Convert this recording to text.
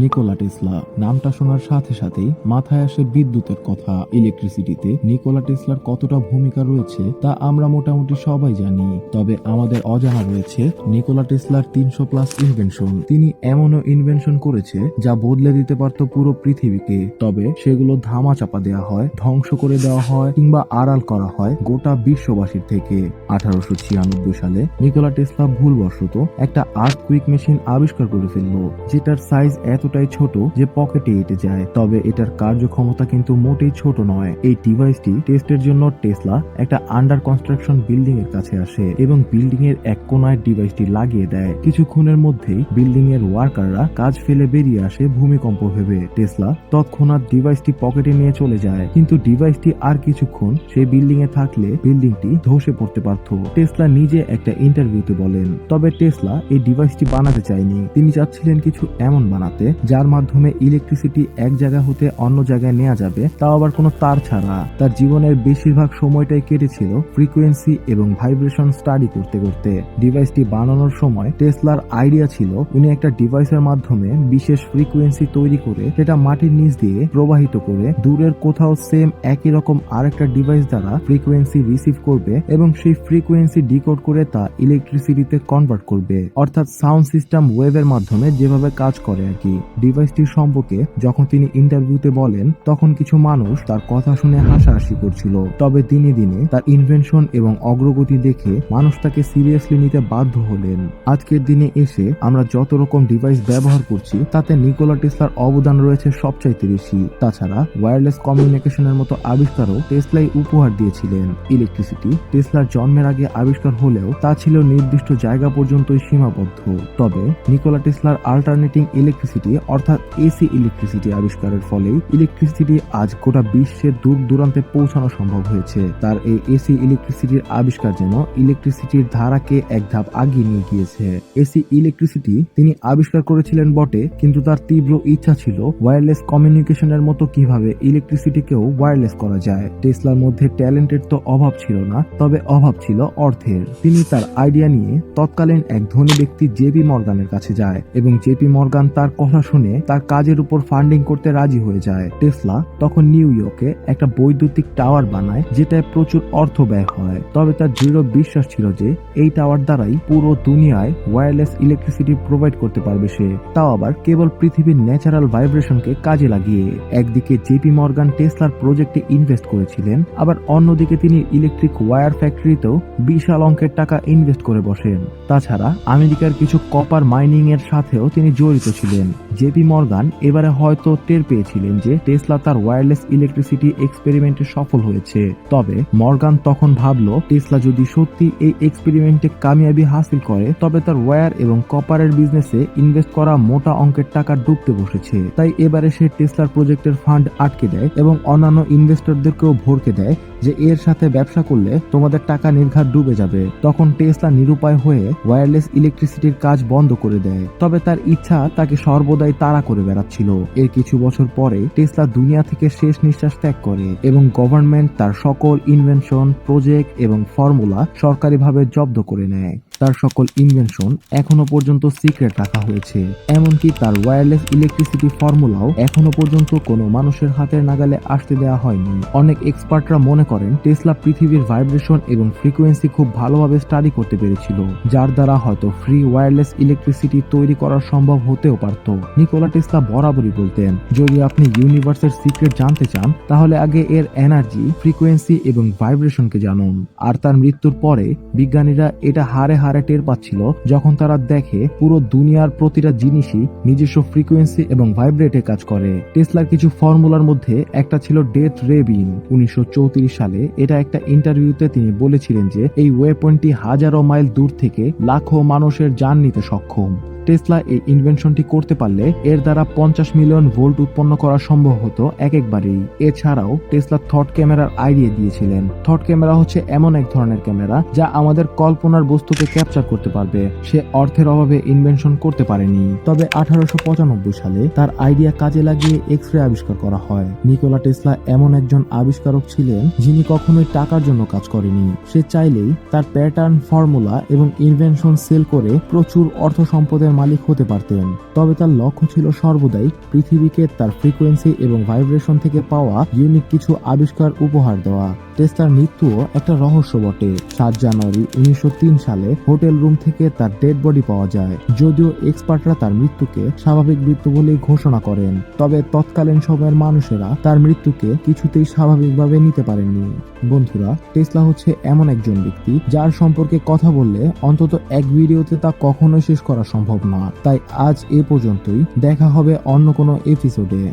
Nikola Tesla নামটা শোনার সাথে সাথেই মাথায় আসে বিদ্যুতের কথা। ইলেকট্রিসিটিতে নিকোলা টেসলার কতটা ভূমিকা রয়েছে তা আমরা মোটামুটি সবাই জানি। তবে আমাদের অজানা রয়েছে নিকোলা টেসলার তিনশো প্লাস ইনভেনশন। তিনি এমনও ইনভেনশন করেছে যা বদলে দিতে পারত পুরো পৃথিবীকে। তবে সেগুলো ধামা চাপা দেওয়া হয়, ধ্বংস করে দেওয়া হয় কিংবা আড়াল করা হয় গোটা বিশ্ববাসীর থেকে। আঠারোশো ছিয়ানব্বই সালে নিকোলা টেসলা ভুলবশত একটা আর্থ কুইক মেশিন আবিষ্কার করে ফেলল, যেটার সাইজ এতটাই ছোট যে পকেটে এটে যায়। তবে এটার কার্যক্ষমতা কিন্তু মোটেই ছোট নয়। এই ডিভাইসটি টেস্টের জন্য টেসলা একটা আন্ডার কনস্ট্রাকশন বিল্ডিং এর কাছে আসে এবং বিল্ডিং এর এক কোনায় ডিভাইসটি লাগিয়ে দেয়। কিছুক্ষণের মধ্যেই বিল্ডিং এর ওয়ার্কাররা কাজ ফেলে বেরিয়ে আসে ভূমিকম্প ভেবে। টেসলা তৎক্ষণাৎ ডিভাইসটি পকেটে নিয়ে চলে যায়। কিন্তু ডিভাইসটি আর কিছুক্ষণ সেই বিল্ডিং এ থাকলে বিল্ডিংটি ধসে পড়তে পারত। টেসলা নিজে একটা ইন্টারভিউতে বলেন, তবে টেসলা এই ডিভাইসটি বানাতে চায়নি তিনি চাচ্ছিলেন কিছু এমন বানাতে যার মাধ্যমে ইলেকট্রিসিটি এক জায়গা হতে অন্য জায়গায় নেওয়া যাবে, তাও আবার কোনো তার ছাড়া। তার জীবনের বেশিরভাগ সময়টাই কেটেছিল ফ্রিকোয়েন্সি এবং ভাইব্রেশন স্টাডি করতে করতে। ডিভাইসটি বানানোর সময় টেসলার আইডিয়া ছিল, উনি একটা ডিভাইসের মাধ্যমে বিশেষ ফ্রিকোয়েন্সি তৈরি করে সেটা মাটির নিচ দিয়ে প্রবাহিত করে দূরের কোথাও সেম একই রকম আরেকটা ডিভাইস দ্বারা ফ্রিকোয়েন্সি রিসিভ করবে এবং সেই ফ্রিকোয়েন্সি ডিকোড করে তা ইলেকট্রিসিটিতে কনভার্ট করবে। অর্থাৎ সাউন্ড সিস্টেম ওয়েভের মাধ্যমে যেভাবে কাজ করে আর কি। ডিভাইসটির সম্পর্কে যখন তিনি ইন্টারভিউতে বলেন, তখন কিছু মানুষ তার কথা শুনে হাসাহাসি করছিল। তবে দিনে দিনে তার ইনভেনশন এবং অগ্রগতি দেখে মানুষ তাকে সিরিয়াসলি নিতে বাধ্য হলেন। আজকের দিনে এসে আমরা যত রকম ডিভাইস ব্যবহার করছি, তাতে নিকোলা টেসলার অবদান রয়েছে সবচাইতে বেশি। তাছাড়া ওয়্যারলেস কমিউনিকেশনের মতো আবিষ্কারও টেসলাই উপহার দিয়েছিলেন। ইলেকট্রিসিটি টেসলার জন্মের আগে আবিষ্কার হলেও তা ছিল নির্দিষ্ট জায়গা পর্যন্তই সীমাবদ্ধ। তবে নিকোলা টেসলার আল্টারনেটিং ইলেকট্রিসিটি অর্থাৎ এসি ইলেকট্রিসিটি আবিষ্কারের ফলেই ইলেকট্রিসিটি আজ গোটা বিশ্বের দূর দূরান্তে পৌঁছানো সম্ভব হয়েছে। তার এই এসি ইলেকট্রিসিটির আবিষ্কার যেন ইলেকট্রিসিটির ধারাকে এক ধাপ আগিয়ে নিয়ে গিয়েছে। এসি ইলেকট্রিসিটি তিনি আবিষ্কার করেছিলেন বটে, কিন্তু তার তীব্র ইচ্ছা ছিল ওয়্যারলেস কমিউনিকেশনের মতো কীভাবে ইলেকট্রিসিটিকেও ওয়্যারলেস করা যায়। টেসলার মধ্যে ট্যালেন্টের তো অভাব ছিল না, তবে অভাব ছিল অর্থের। তিনি তার আইডিয়া নিয়ে তৎকালীন এক ধনী ব্যক্তি জেপি মর্গানের কাছে যায়, এবং জেপি মর্গান তার কথা শুনে তার কাজের উপর ফান্ডিং করতে রাজি হয়ে যায় টেসলা। তখন নিউ ইয়র্কে একটা বৈদ্যুতিক টাওয়ার বানায়, যেটায় প্রচুর অর্থ ব্যয় হয়। তবে তার দৃঢ় বিশ্বাস ছিল যে এই টাওয়ার দ্বারাই পুরো দুনিয়ায় ওয়্যারলেস ইলেকট্রিসিটি প্রোভাইড করতে পারবে সে। তাও আবার কেবল পৃথিবীর ন্যাচারাল ভাইব্রেশনকে কাজে লাগিয়ে। একদিকে জেপি মর্গান টেসলার প্রজেক্টে ইনভেস্ট করেছিলেন, আবার অন্যদিকে তিনি ইলেকট্রিক ওয়্যার ফ্যাক্টরিতেও বিশাল অঙ্কের টাকা ইনভেস্ট করে বসেন। তাছাড়া আমেরিকার কিছু কপার মাইনিং এর সাথেও তিনি জড়িত ছিলেন। জেপি মর্গান এবারে হয়তো টের পেয়েছিলেন যে টেসলা তার ওয়্যারলেস ইলেকট্রিসিটি এক্সপেরিমেন্টে সফল হয়েছে। তবে মর্গান তখন ভাবল, টেসলা যদি সত্যি এই এক্সপেরিমেন্টে কামিয়াবি হাসিল করে, তবে তার ওয়্যার এবং কপারের বিজনেসে ইনভেস্ট করা মোটা অঙ্কের টাকা ডুবতে বসেছে। তাই এবারে সে টেসলার প্রজেক্টের ফান্ড আটকে দেয় এবং অন্যান্য ইনভেস্টরদেরকেও ভরকে দেয় যে এর সাথে ব্যবসা করলে তোমাদের টাকা নির্ঘাত ডুবে যাবে। তখন টেসলা নিরুপায় হয়ে ওয়্যারলেস ইলেকট্রিসিটির কাজ বন্ধ করে দেয়। তবে তার ইচ্ছা তাকে সর্বদাই তাড়া করে বেড়াচ্ছিল। এর কিছু বছর পরে টেসলা দুনিয়া থেকে শেষ নিঃশ্বাস ত্যাগ করে এবং গভর্নমেন্ট তার সকল ইনভেনশন, প্রজেক্ট এবং ফর্মুলা সরকারিভাবে জব্দ করে নেয়। তার সকল ইনভেনশন এখনও পর্যন্ত সিক্রেট রাখা হয়েছে। এমনকি তার ওয়্যারলেস ইলেকট্রিসিটি ফর্মুলাও এখনও পর্যন্ত কোনো মানুষের হাতের নাগালে আসতে দেওয়া হয়নি। অনেক এক্সপার্টরা মনে করেন টেসলা পৃথিবীর ভাইব্রেশন এবং ফ্রিকোয়েন্সি খুব ভালোভাবে স্টাডি করতে পেরেছিল, যার দ্বারা হয়তো ফ্রি ওয়্যারলেস ইলেকট্রিসিটি তৈরি করা সম্ভব হতেও পারত। নিকোলা টেসলা বরাবরই বলতেন, যদি আপনি ইউনিভার্সের সিক্রেট জানতে চান, তাহলে আগে এর এনার্জি ফ্রিকোয়েন্সি এবং ভাইব্রেশনকে জানুন। আর তার মৃত্যুর পরে বিজ্ঞানীরা এটা হারে হারে টের পাচ্ছিল, যখন তারা দেখে পুরো দুনিয়ার প্রতিটা জিনিসই নিজস্ব ফ্রিকোয়েন্সি এবং ভাইব্রেটে কাজ করে। টেসলার কিছু ফর্মুলার মধ্যে একটা ছিল ডেথ রে বিম উনিশশো সালে এটা একটা ইন্টারভিউতে তিনি বলেছিলেন যে এই ওয়েপনটি হাজারো মাইল দূর থেকে লাখো মানুষের যান নিতে সক্ষম। টেসলা এই ইনভেনশনটি করতে পারলে এর দ্বারা পঞ্চাশ মিলিয়ন ভোল্ট উৎপন্ন করা সম্ভব হতো এক একবারেই। এছাড়াও টেসলা থট ক্যামেরার আইডিয়া দিয়েছিলেন। থট ক্যামেরা হচ্ছে এমন এক ধরনের ক্যামেরা যা আমাদের কল্পনার বস্তুকে ক্যাপচার করতে পারবে। সে অর্থের অভাবে ইনভেনশন করতে পারেনি। তবে আঠারোশো পঁচানব্বই সালে তার আইডিয়া কাজে লাগিয়ে এক্স রে আবিষ্কার করা হয়। নিকোলা টেসলা এমন একজন আবিষ্কারক ছিলেন যিনি কখনোই টাকার জন্য কাজ করেনি। সে চাইলেই তার প্যাটার্ন, ফর্মুলা এবং ইনভেনশন সেল করে প্রচুর অর্থ সম্পদের মালিক হতে পারতেন। তবে তার লক্ষ্য ছিল সর্বদাই পৃথিবীকে তার ফ্রিকোয়েন্সি এবং ভাইব্রেশন থেকে পাওয়া ইউনিক কিছু আবিষ্কার উপহার দেওয়া। টেসলার মৃত্যুও একটা রহস্য বটে। সাত জানুয়ারি উনিশশো তিন সালে হোটেল রুম থেকে তার ডেড বডি পাওয়া যায়। যদিও এক্সপার্টরা তার মৃত্যুকে স্বাভাবিক মৃত্যু বলেই ঘোষণা করেন। তবে তৎকালীন সময়ের মানুষেরা তার মৃত্যুকে কিছুতেই স্বাভাবিকভাবে নিতে পারেননি। বন্ধুরা, টেসলা হচ্ছে এমন একজন ব্যক্তি যার সম্পর্কে কথা বললে অন্তত এক ভিডিওতে তা কখনোই শেষ করা সম্ভব না তাই আজ এ পর্যন্তই। দেখা হবে অন্য কোনো এপিসোডে